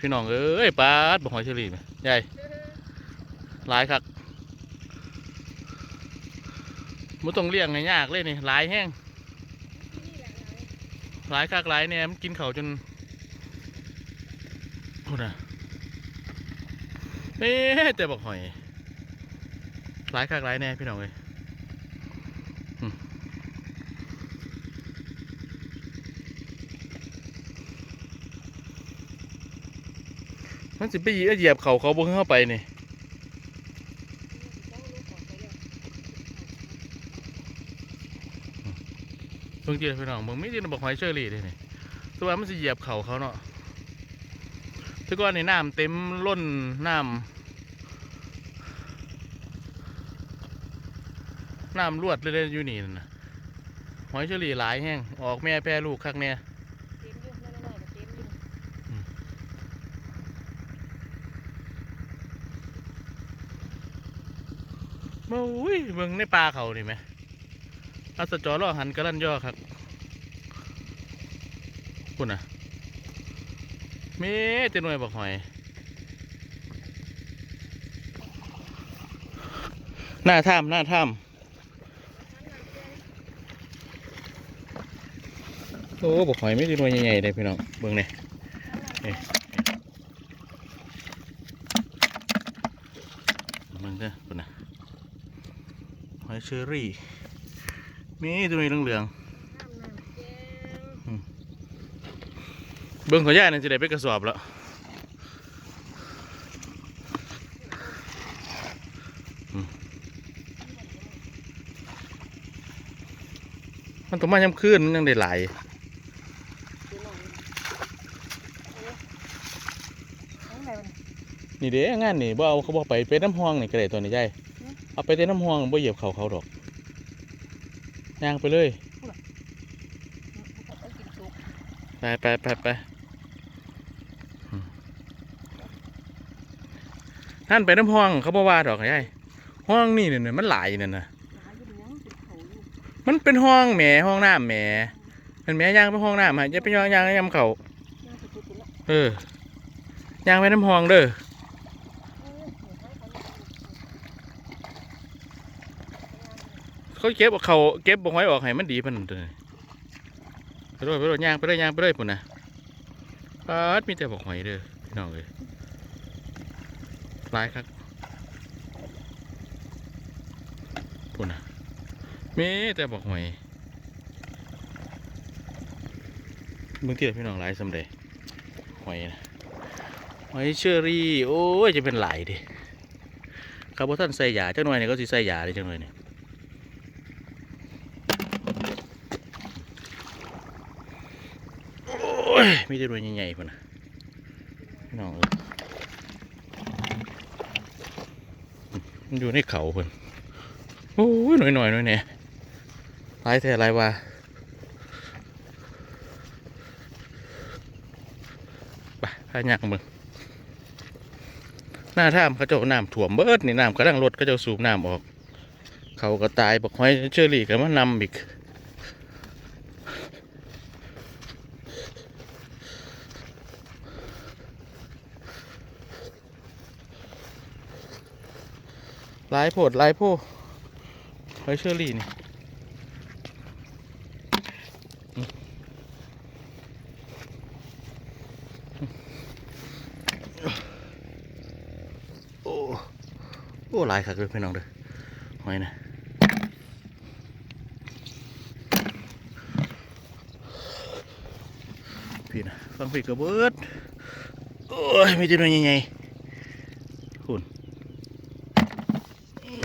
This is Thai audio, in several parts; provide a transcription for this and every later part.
พี่น้องเอ้ยปลาดบ่หอยเชอรี่ไหมใหญ่หลายคักบ่ต้องเลี้ยงให้ยากเลยนี่หลายแห้งหลายคักหลายแหน่มันกินเขาจนพูดนะเอ๊แต่บอกหอย หลายคักหลายแน่พี่น้องเอ้ย มันสิไปเหยียบเขาเขาบ่เข้าไปนี่เพิ่งเจอพี่น้องมึงไม่ได้บอกหอยเชอรี่เลยนี่ตัวมันสิเหยียบเข่าเขาเนาะทุกวันนี้น้ำเต็มล้นน้ำน้ำรวดเลยๆอยู่นี่นั่นนะหอยเชอรี่หลายแห้งออกแม่แพร่ลูกคักเนี่ยนั่นน่ะเต็มอยู่ มาอุ้ยเบิ่งในปลาเขานี่ไหมอาสะจอล่อหันกระลันย่อครับคุณน่ะเม่เต็หน่วยบอกหอย หน้าถ้ำหน้าถ้ำโอ้บอกหอยไม่ได้หน่วยใหญ่ๆเลยพี่น้องเบิ่งเนี่ยเบิ่งเด้อคุณน่ะ อยเชอรี่มีตัวนี้เหลืองน้ำน้ำแกงๆเบิ้งขอย่านี่จะได้ไปกระสอบแล้วมันต้องมาย้ำคืนมันยังได้หลายน่อยเอาไหนมันนี่เด้งานนี่บ่เอาเขาบอกไปเป็นน้ำห้องนี่ก็ได้ตัวนี้ใช่ เอาไปเต้นน้ำห้องบ่เหยียบเขาเขาดอกย่างไปเลยไปไปไปไปท่านไปน้ำห้องเขาบอกว่าดอกไงห้องนี่เนี่ยมันหลายนั่นนะหลเดี๋ยวยังติดเขาอยู่มันเป็นห้องแหมห้องน้ำแหมเป็นแหมย่างไปห้องน้ำฮะอย่าไปย่างย่างยำเขาย่าเออย่างไปน้ำห้องเด้อ เขาเก็บเอาเขาเก็บบ่ห้อยออกให้มันดีพันตัวนี้ไปด้วยไปด้วยย่างไปด้วยย่างไปด้วยปุ่นนะปาดมีแต่บอกหอยเด้อพี่น้องเลยหลายครับปุ่นนะมีแต่บอกหอยเมื่อกี้พี่น้องหลายสำเร็จหอยนะหอยเชอรี่ โอ้ย จะเป็นหลายดิเขาบอกท่านใส่ยาเจังหน่อยเนี่ยก็สิใส่ยาได้จังหน่อยเนี่ย โอ้ยมีแต่รวยใหญ่ๆพุ่นนะน้องอยมันอยู่ในเขาพุ่นโอ้ยหน่อยๆหน่อยเนี่ยลายแท้ลายว่าไปพายักมึงหน้าถ้ำเขาเจ้าน้ำถ่วมเบิดนี่น้ำกำลังลดเขาเจ้าสูบน้ำออก เขาก็ตายบอกหอยเชอรี่ก็มานำอีกายโพดลายโพหอยเชอรี่นี่โอ้โอ้หลายคักเลยพี่น้องเด้อหอยนะพี่นะฟังพี่กระเบิดโอ้ยมีแต่หน่วยใหญ่ๆคุณ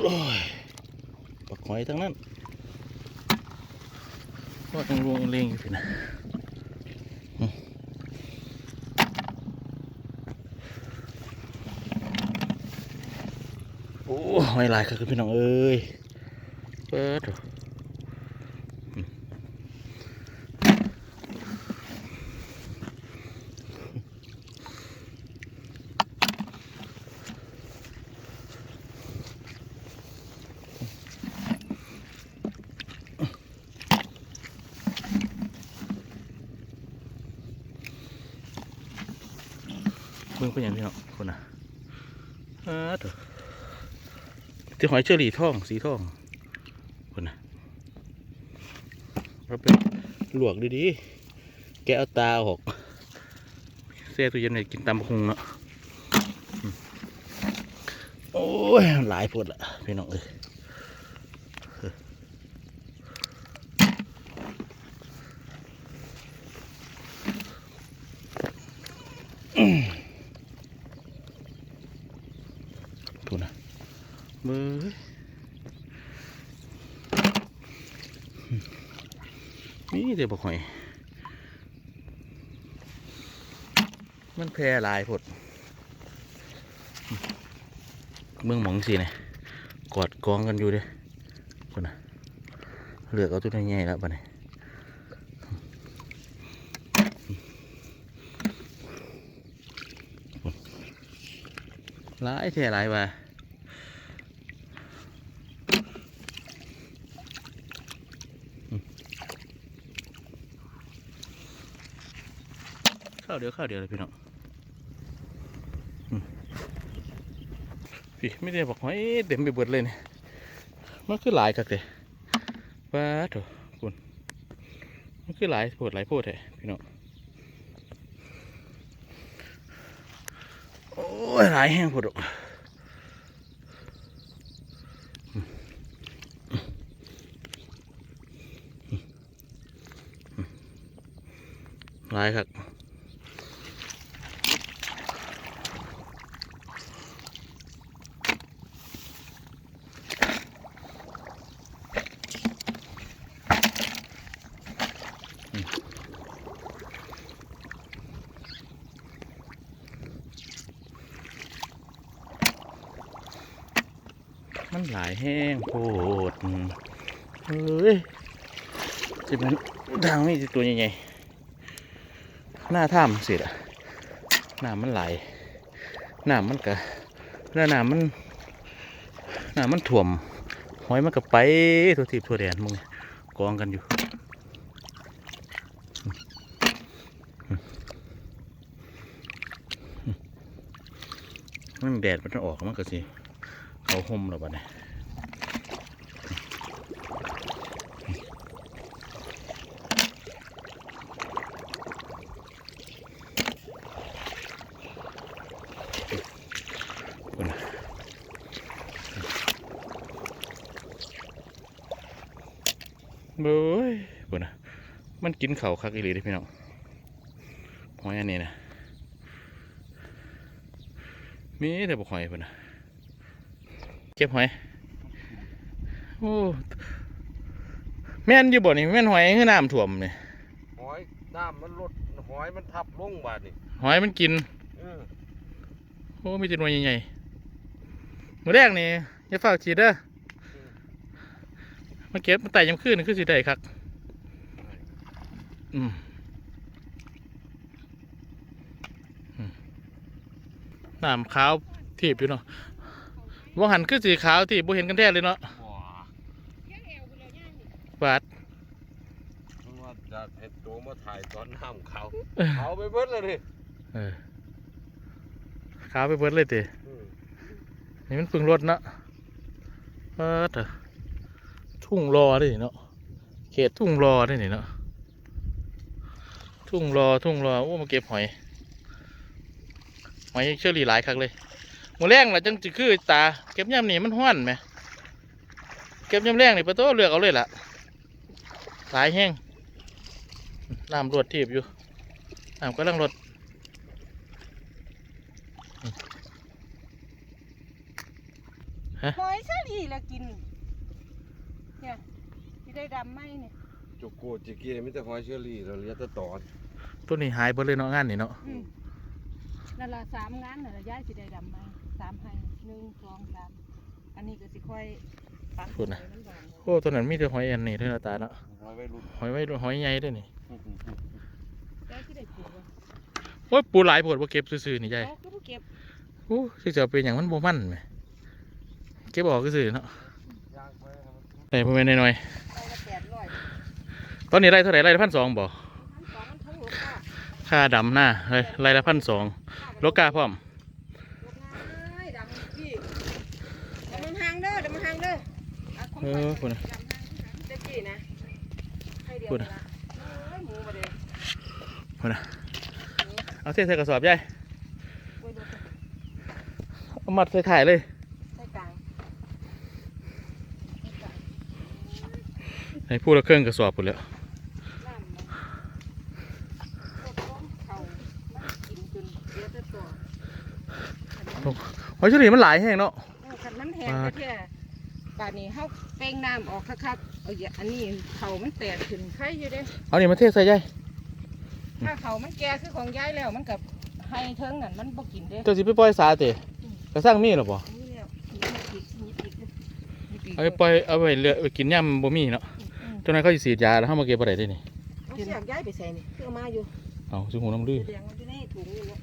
โอ้ยปักห อยทั้งนั้นว่าต้องลวงเลี้ยงอยู่พี่นะอืมโอ้หอยหลายครับพี่น้องเอ้ยเปิด เบิ่งเป็นอย่างพี่น้องคนน่ะอ่าเถอะที่หอยเชอรี่ทองสีทองคนน่ะเราไปลวกดีๆแกเอาตาออกเสียตัวเย็นเลยกินตำคงเนาะโอ้ยหลายพดละพี่น้องเอ้ย ดูนะ มือนี่เดี๋ยวบอกหอยมันแพร่หลายพดเมืองหมองสิเนี่ยกอดกองกันอยู่เด้คนนะเหลือกเอาตัวใหญ่แล้วปะเนี่ยหลายแท่หลายว่าาวเดียวข้าวเดียวเลยพี่น้องพี่ไม่ได้บอกหอยเต็มไปเบิดเลยเนี่ยมันคือหลายคักเลยว้าโถคุณมันคือหลายโพดหลายโพดแท้พี่น้องโอ้ยหลายแห้งโพดอกหลายครับ มันหลายแห้งโพดอืมเฮ้ยจะมันทางนี้สิตัวใหญ่ๆหน้าถ้ำสิละน้ำมันไหลน้ำมันกะแล้วน้ำมันน้ำมันถ่วมหอยมันก็ไปทั่วทิพย์ทั่วแดนมึงกองกันอยู่ มันแดดมันออกมันก็สิเขาห่มแล้วบัดนี้พุ่นน่ะเบ้ยปุ่นนะ มันกินเขาวคักอีหลีเด้อพี่น้องหอยอันนี้นะมีแต่บกหอยปุ่นนะเก็บหอยโอ้แม่นอยู่บ่นี่แม่นหอยคือน้ำท่วมนี่หอยน้ำมันลดหอยมันทับลงบาดนี่หอยมันกินเออโอ้มีแจำนวนใหญ่ๆมื้อแรกนี่อย่าเฝ้าฉีดเด้อมาเก็บมาไต่ยามคืนนี่คือสิได้ครับ อืมอืมน้ำขาวทีบอยู่เนาะว่าหันคือสีขาวที่บ่เห็นกันแท้เลยเนาะว้าบาดเพิ่งว่าจะเห็ดตัวมาถ่ายตอนน้ำเขาเขาไปเบิดเลยดิเออขาวไปเบิดเลยติอืมนี่มันเพึ่งรถเนาะเออเถอะทุ่งรอได้นี่เนาะเขตทุ่งรอได้นี่เนาะ ทุ่งรอทุ่งรอโอ้มาเก็บหอย หอยเชอรี่หลายครั้งเลยหมูแรงล่ะจังจิคือตา เก็บย่ำนี่มันห้อนไหมเก็บย่ำแรงนี่ประตูเลือกเอาเลยล่ะหลายแห้งน้ำรวดทีบอยู่น้ำกำลังรดหอยเชอรี่ล้วกินเนี่ยที่ได้ดำไหมเนี่ย จุกโกจิเกมิแต่หอยเชอรี่เราเลี้ยงแตะตอนตัวนี้หายไปเลยเนาะงานนี่เนาะอืมนั่นละสามงานน่ะละย้ายสิได้ดำไหมสามให้หนึ่งสองสามอันนี้ก็สิค่อยปักพูดนะให้มันบางลงโอ้ตัวนั้นมีแต่หอยอันนี้เท่านั้นตาเนาะหอยไว้รุ่นหอยไว้หอยใหญ่ด้วยนี่ย้ายสิได้ปลูกบ่โอ้ยปูหลายปวดว่าเก็บซื่อๆนี่ใหญ่เอาคือบ่เก็บโอ้สิจะเอาเป็นอย่างมันบ่มันไหมเก็บออกซื่อๆเนาะย่างไปให้มันได้ประมาณหน่อยไปละแปดร้อยๆ ตอนนี้ได้เท่าไหร่ได้พันสองบ่ทั้งสองมันทั้งหกค่ะค่าดำหน้าไรไรละพันสองโลกาพร้อมง่ายดำพี่เดี๋ยวมันห่างเด้อเดี๋ยวมันห่างเด้อเอาของเอข่อยอคุณนะเต็มที่นะให้เดียวพูดนี่อะละเอ้ยหมูมาเด้อคุณนะเอาเทใส่กระสอบใหญ่โอ้ยดูสิเอามัดใส่ถ่ายเลย ใส่กลาง ให้พูดละเครื่องกระสอบหมดแล้วน้ำมันพวกของเขามันกินจนเสียแต่ตัวหอยเฉลี่ยมันหลายแห้งเนาะเออคันมันแห้งไปเที่ยป่านนี้เฮาเป่งน้ำออกคักๆเอาอย่าอันนี้เขามันแตกขึ้นไข่อยู่เด้เอานี่มาเทใส่ใหญ่ถ้าเขามันแก่คือของยายแล้วมันกับให้เทิงนั่นมันบ่กินเด้เจ้าสิไปปล่อยสาเตะกระสร้างมีหรอบ่นี่แล้วนี่ปีกนี่ปีกนี่ปีกเอาไปปล่อยเอาไปเลือไปกินย่ำบ่มีเนาะอืมเจ้านายเขาสิฉีดยาแล้วเฮามาเก็บบ่ได้เด้นี่เอาเสียกยายไปใส่นี่คือเอามาอยู่เอาสิหูน้ำลือแดงมันอยู่ในถุงนี่เนาะ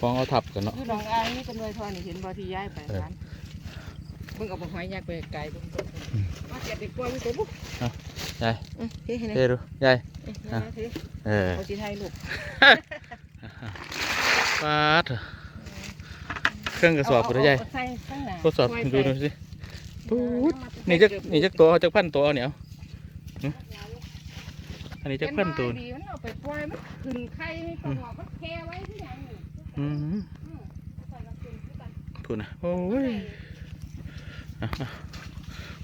ฟองเอาทับกันเนาะอยู่หนองอายนี่เป็นหน่วยทอนี่เห็นบ่ที่ยายไปร้านเบิ่งเอาบ่หอยยากไปไกลเบิ่งเบิ่งมาเก็บไปปล่อยมันเถอะบุยาย อือเฮ้ยให้เทนะดูยาย เอ้ยนะเฮ้ยเออเอาสิไทยลูกปาดเครื่องกระสอบพุ่นเด้อยายเาใส่ข้างหน้าทดสอบไว้ดูใส่หน่อยสิ ปุ๊ด นี่จักนี่จักตัวจักพันตัวเอาเนี่ยเอาหึ อันนี้จักพันตัวเป็ว่าดีมันเอาไปปล่อยมันขึ้นไข่ให้ตลอดมันแค่ไว้ที่หยังนี่อืมอืมเอาใส่กระสุนคือกันพูดนะโอ้ยอะอะ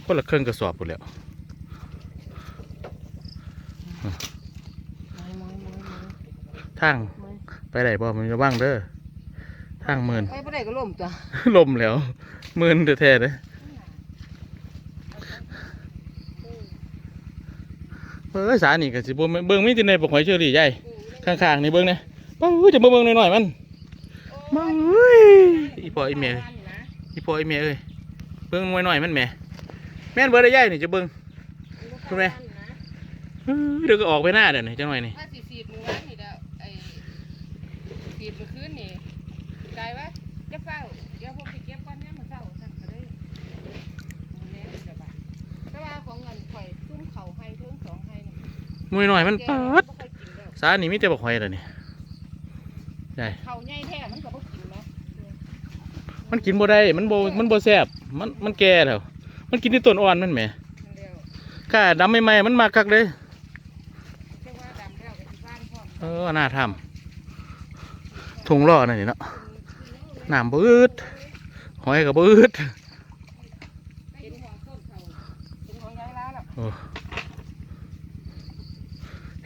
คนละเครื่องกระสอบหมดแล้วไม่ไม่ไม่ไม่ทางไม่ไปไหนบ่มันระวังเด้อทางหมื่นไปบ่ได้ก็ล่มจ้ะลมแล้วหมื่นแท้ๆเลย เอ้ยสานี่ก็สิบ่แม่นเบิ่งมีแต่ในปกหอยเชอรี่ใหญ่ข้างๆนี่เบิ่งนะป้าจะมาเบิ่งหน่อยๆมันมาเอ้ยอีพ่ออีแม่อีพ่ออีแม่เอ้ยเบิ่งหน่อยๆมันแม่แม่นเบิ่งได้ใหญ่นี่จะเบิ่งคุณแม่เอ้ยเดี๋ยวก็ออกไปหน้าเดี๋ยวนี้จังหน่อยนี่ ถ้าสิสีดมือวานนี่เด้อไอ้สีดมือคืนนี่กลายว่าจะเฝ้าเดี๋ยวพวกสิเก็บก่อนเนี่ยามมื้อเช้าสั่นก็ได้มื้อแลงจะบาดแต่ว่าของเงินข่อยซุ่มเขาให้เทิงสองให้นี่ มวยหน่อยมันแกปาบ่ดค่อยกินแล้วสานี่มีแต่บอกหอยแล้วนี่ใช่เขาใหญ่แท้มันก็บ่กินเนาะมันกินบ่ได้มันบ่มันบ่แซ่บมันมันแก่แล้วมันกินที่ต้นอ่อนมันแหมมันเร็วก้าดำใหม่ๆมันมาคักเลยเรียกว่าดำแล้วก็สิบ้านพร้อมเออน่าทำถุงล่อนั่นนี่เนาะน้ำบืดหอยก็บืด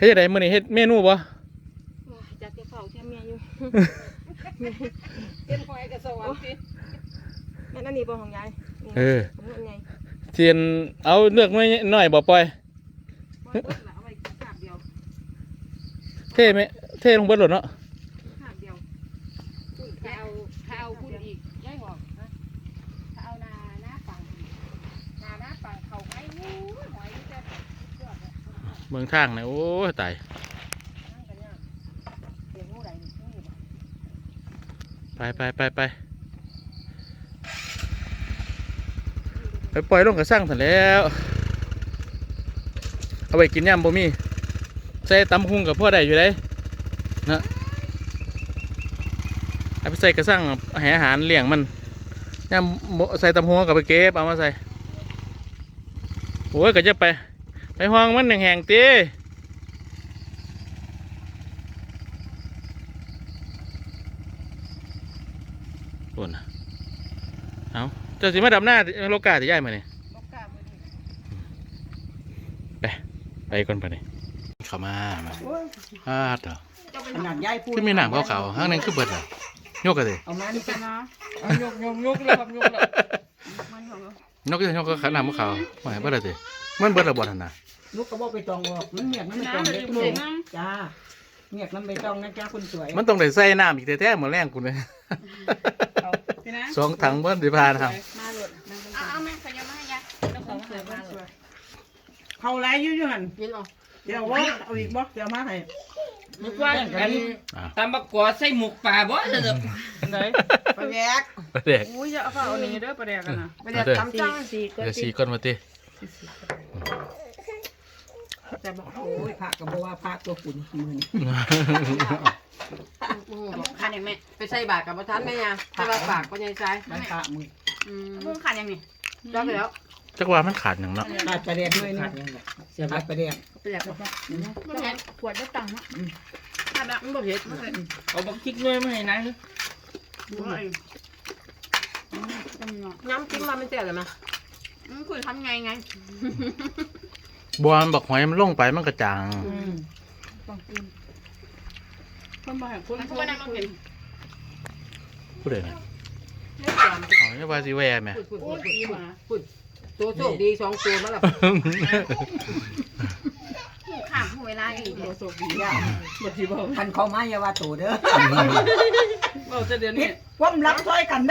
ฮ็ดจังไดมื้อนี้เฮ็ดเมนูบ่จักจะเฝ้าแค่เมียอยู่เป็นหอยกับสวรรค์สิแม่นั่นนี่บ่ของยายเออของยายเทียนเอาเลือกหน่อยหน่อยบ่ปล่อยบ่เบิดละเอาไว้คาบเดียวเท่ไหมเท่ลงเบิดโลดเนาะ คาบเดียวคุณถ้าเอาถ้าเอาคุณอีกยายบอกนะถ้าเอานาหน้าปังนาหน้าปังเขาไอ้งูหอยจะเชือกอะ เมืองทางนี่โอ้ตายไงูอยู่บ่ไปไปไปไปไปปล่อยลงกระสังสันแล้ว เอาไปกินยำบ่มีใส่ตำหุงกับพ่อได้อยู่ได้นะเอาไปใส่กระสังให้อาหารเลี้ยงมันยำใส่ตำหุงกับไปเก็บเอามาใส่โอ้ยก็จะไป ห้องมันแห้งๆตีปนน่ะเอาเจ้าสิมาดำหน้าโลกาจะย้ายมาเนี่ยลูกกาบมันนี่ไปก่อนไปนี่เข้ามามาอาดเหรอขนาดยายพูดคือมีหนามขาวๆข้างนั้นคือเบิดเหรอโยกกันสิเอามานี่กันนะเอายกยกยกเลยครับยกเลยมันของนกก็โยกก็ขนาดขาวๆไม่เบิดเลยสิมันเบิดระบอทันนะ ลูกกระบอกไปตองออกมันเมียกน้ำไปตองเล็กลูกจ้าเมียกน้ำไปตองนะจ้าคนสวยมันต้องได้ใส่น้ำอีกแท้ๆเหมือนแรงกูเลยพี่นะสองถังเบิ้ลสิพานครับมาเลยนั่งกันเอาเอาแม่ขยับมาให้ยายเจ้าของสวยมากเลยเขาไล่ยุ่ยหันกินเอาเดี๋ยวว่าเอาอีกบ่เดี๋ยวมาให้นึกว่าอันตำบักกอใส่หมกป่าบ่เด้อไหนไปแยกประเด็กอุ้ยจะเอาข้าวเอานี่เด้อประเดี๋ยวกันนะไปแยกตำจังสี่ก็เดี๋ยวสี่สีก้อนมาตี แต่บอกโอ้ยพระก็บอกว่าพระตัวปุ่นมือนี่คันยังแม่ไปใส่บาตรกับพระท่านแม่ยังแต่ว่าปากก็ยังใช้มันพระมืออืมมุ่งขาดยังนี่จักแล้วจักว่ามันขาดหยังเนาะขาดประเด็นด้วยขานี่ดยังไงเสียบขาดประเด็นไปอยากกับไม่เห็นขวดได้ตังค์เนาะขาดละมันบ่เผ็ดมันเอาบักพริกด้วยมาให้นายน้ำจิ้มมามันแจ่บเลยมั้ยอืมคุณทำไงไง บัวมันบอกหอยมันลงไปมันกระจางต้องกินคนบ่ให้คนมันคือว่านั่งต้องกิน ผู้ใดเนี่ยไม่จามอ๋อนี่ว่าสิแวแม่ พูดพูดพูดพูดพูดตัวโชคดีสองตัวมาแล้วข้ามเวลาอีกตัวโชคดียากคันเขามาอย่าว่าโตเด้อเราจะเดี๋ยวนี้ ความรับช่วยกันได้